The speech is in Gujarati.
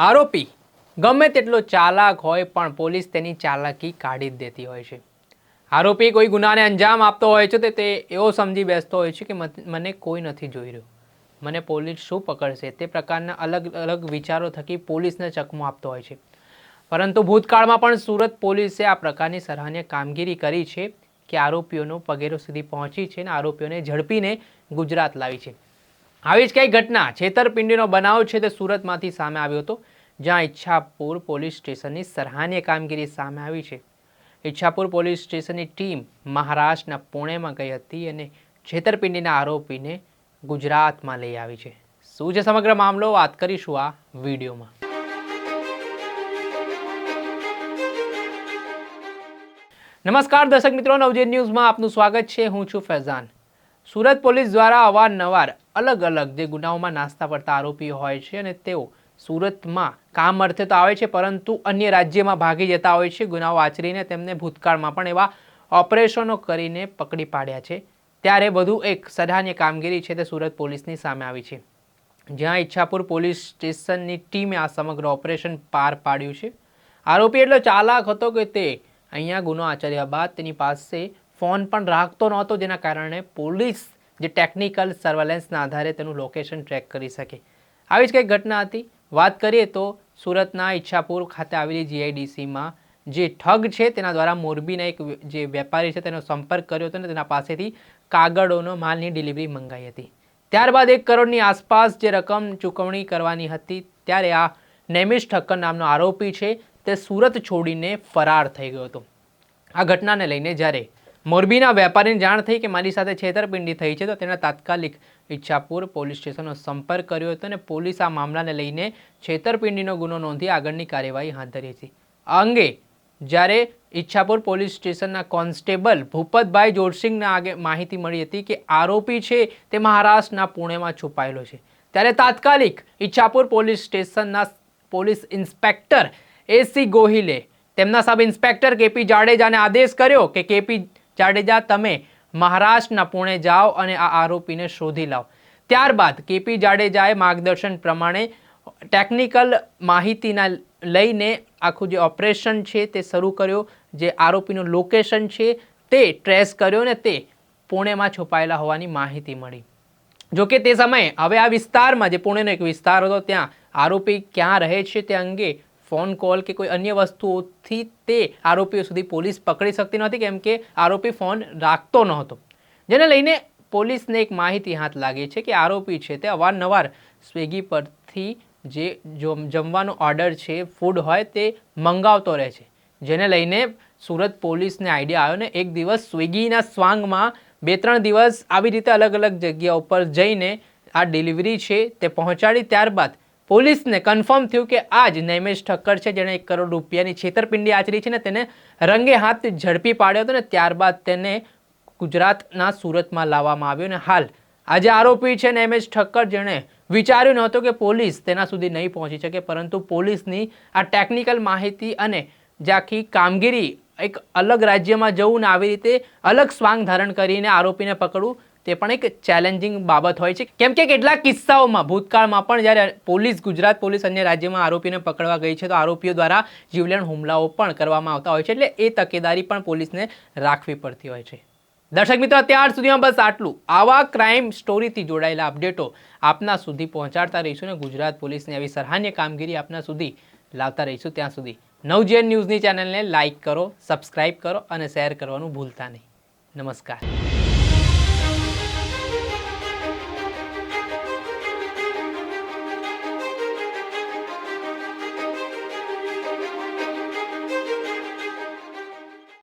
આરોપી ગમે તેટલો ચાલાક હોય પણ પોલીસ તેની ચાલાકી કાઢી જ દેતી હોય છે. આરોપી કોઈ ગુનાને અંજામ આપતો હોય છે તો તે એવો સમજી બેસતો હોય છે કે મને કોઈ નથી જોઈ રહ્યું. મને પોલીસ શું પકડશે? તે પ્રકારના અલગ અલગ વિચારો થકી પોલીસને ચકમો આપતો હોય છે. પરંતુ ભૂતકાળમાં પણ સુરત પોલીસે આ પ્રકારની સરાહનીય કામગીરી કરી છે કે આરોપીઓનો પગેરો સુધી પહોંચી છે અને આરોપીઓને ઝડપીને ગુજરાત લાવી છે. આવી જ કઈ ઘટના છેતરપિંડીનો બનાવ છે તે સુરતમાંથી સામે આવ્યો હતો, જ્યાં ઈચ્છાપુર પોલીસ સ્ટેશનની સરાહનીય કામગીરી સામે આવી છે. ઈચ્છાપુર પોલીસ સ્ટેશનની ટીમ મહારાષ્ટ્રના પુણેમાં ગઈ હતી અને છેતરપિંડીના આરોપીને ગુજરાતમાં લઈ આવી છે. શું છે સમગ્ર મામલો? વાત કરીશું આ વિડીયોમાં. નમસ્કાર દર્શક મિત્રો નવજેત ન્યૂઝમાં આપનું સ્વાગત છે. હું છું ફૈઝાન. સુરત પોલીસ દ્વારા અવારનવાર અલગ અલગ જે ગુનાઓમાં નાસ્તા પડતા આરોપીઓ હોય છે અને તેઓ સુરતમાં કામ અર્થે તો આવે છે, પરંતુ અન્ય રાજ્યમાં ભાગી જતા હોય છે. ગુનાઓ આચરીને તેમને ભૂતકાળમાં પણ એવા ઓપરેશનો કરીને પકડી પાડ્યા છે. ત્યારે વધુ એક સરાહનીય કામગીરી છે તે સુરત પોલીસની સામે આવી છે. જ્યાં ઈચ્છાપુર પોલીસ સ્ટેશનની ટીમે આ સમગ્ર ઓપરેશન પાર પાડ્યું છે. આરોપી એટલો ચાલાક હતો કે તે અહીંયા ગુનો આચર્યા બાદ તેની પાસે ફોન પણ રાખતો નહોતો જેના કારણે પોલીસ જે ટેકનિકલ સર્વેલન્સના આધારે તેનું લોકેશન ટ્રેક કરી શકે. આવી જ કંઈક ઘટના હતી. વાત કરીએ તો સુરતના ઈચ્છાપુર ખાતે આવેલી જીઆઈડીસીમાં જે ઠગ છે તેના દ્વારા મોરબીના એક જે વેપારી છે તેનો સંપર્ક કર્યો હતો અને તેના પાસેથી કાગળોનો માલની ડિલિવરી મંગાઈ હતી. ત્યારબાદ એક કરોડની આસપાસ જે રકમ ચૂકવણી કરવાની હતી ત્યારે આ નેમિશ ઠક્કર નામનો આરોપી છે તે સુરત છોડીને ફરાર થઈ ગયો હતો. આ ઘટનાને લઈને જ્યારે મોરબીના વેપારીને જાણ થઈ કે મારી સાથે છેતરપિંડી થઈ છે, તો તેણે તાત્કાલિક ઈચ્છાપુર પોલીસ સ્ટેશનનો સંપર્ક કર્યો હતો અને પોલીસ આ મામલાને લઈને છેતરપિંડીનો ગુનો નોંધી આગળની કાર્યવાહી હાથ ધરી હતી. આ અંગે જ્યારે ઈચ્છાપુર પોલીસ સ્ટેશનના કોન્સ્ટેબલ ભૂપતભાઈ જોરસિંહને આગે માહિતી મળી હતી કે આરોપી છે તે મહારાષ્ટ્રના પુણેમાં છુપાયેલો છે. ત્યારે તાત્કાલિક ઈચ્છાપુર પોલીસ સ્ટેશનના પોલીસ ઇન્સ્પેક્ટર એસી ગોહિલે તેમના સબ ઇન્સ્પેક્ટર કેપી જાડેજાને આદેશ કર્યો કે કેપી જાડેજા, તમે મહારાષ્ટ્રના પુણે જાઓ અને આ આરોપીને શોધી લાવો. ત્યારબાદ કેપી જાડેજાએ માર્ગદર્શન પ્રમાણે ટેકનિકલ માહિતીના લઈને આખું જે ઓપરેશન છે તે શરૂ કર્યો, જે આરોપીનું લોકેશન છે તે ટ્રેસ કર્યો ને તે પુણેમાં છુપાયેલા હોવાની માહિતી મળી. જોકે તે સમયે હવે આ વિસ્તારમાં, જે પુણેનો એક વિસ્તાર હતો, ત્યાં આરોપી ક્યાં રહે છે તે અંગે ફોન કોલ કે કોઈ અન્ય વસ્તુઓથી તે આરોપીઓ સુધી પોલીસ પકડી શકતી નહોતી, કેમ કે આરોપી ફોન રાખતો નહોતો. જેને લઈને પોલીસને એક માહિતી હાથ લાગી છે કે આરોપી છે તે અવારનવાર સ્વિગી પરથી જે જમવાનો ઓર્ડર છે, ફૂડ હોય તે મંગાવતો રહે છે. જેને લઈને સુરત પોલીસને આઈડિયા આવ્યો ને એક દિવસ સ્વિગીના સ્વાંગમાં બે ત્રણ દિવસ આવી રીતે અલગ અલગ જગ્યા ઉપર જઈને આ ડિલિવરી છે તે પહોંચાડી ત્યારબાદ પોલીસને કન્ફર્મ થયું કે આ જ નૈમેશ ઠક્કર છે, જેણે એક કરોડ રૂપિયાની છેતરપિંડી આચરી છે ને તેને રંગે હાથ ઝડપી પાડ્યો હતો ને ત્યારબાદ તેને ગુજરાતના સુરતમાં લાવવામાં આવ્યો ને હાલ. આજે આરોપી છે નૈમેશ ઠક્કર, જેણે વિચાર્યું નહોતું કે પોલીસ તેના સુધી નહીં પહોંચી શકે, પરંતુ પોલીસની આ ટેકનિકલ માહિતી અને જે આખી કામગીરી એક અલગ રાજ્યમાં જવું ને આવી રીતે અલગ સ્વાંગ ધારણ કરીને આરોપીને પકડવું તે પણ એક ચેલેન્જિંગ બાબત હોય છે. કેમ કે કેટલાક કિસ્સાઓમાં, ભૂતકાળમાં પણ જ્યારે પોલીસ, ગુજરાત પોલીસ અન્ય રાજ્યમાં આરોપીને પકડવા ગઈ છે, તો આરોપીઓ દ્વારા જીવલેણ હુમલાઓ પણ કરવામાં આવતા હોય છે, એટલે એ તકેદારી પણ પોલીસને રાખવી પડતી હોય છે. દર્શક મિત્રો, અત્યાર સુધીમાં બસ આટલું. આવા ક્રાઇમ સ્ટોરીથી જોડાયેલા અપડેટો આપના સુધી પહોંચાડતા રહીશું ને ગુજરાત પોલીસની આવી સરાહનીય કામગીરી આપના સુધી લાવતા રહીશું ત્યાં સુધી. નવજીવન ન્યૂઝની ચેનલને લાઇક કરો, સબસ્ક્રાઇબ કરો અને શેર કરવાનું ભૂલતા નહીં. નમસ્કાર.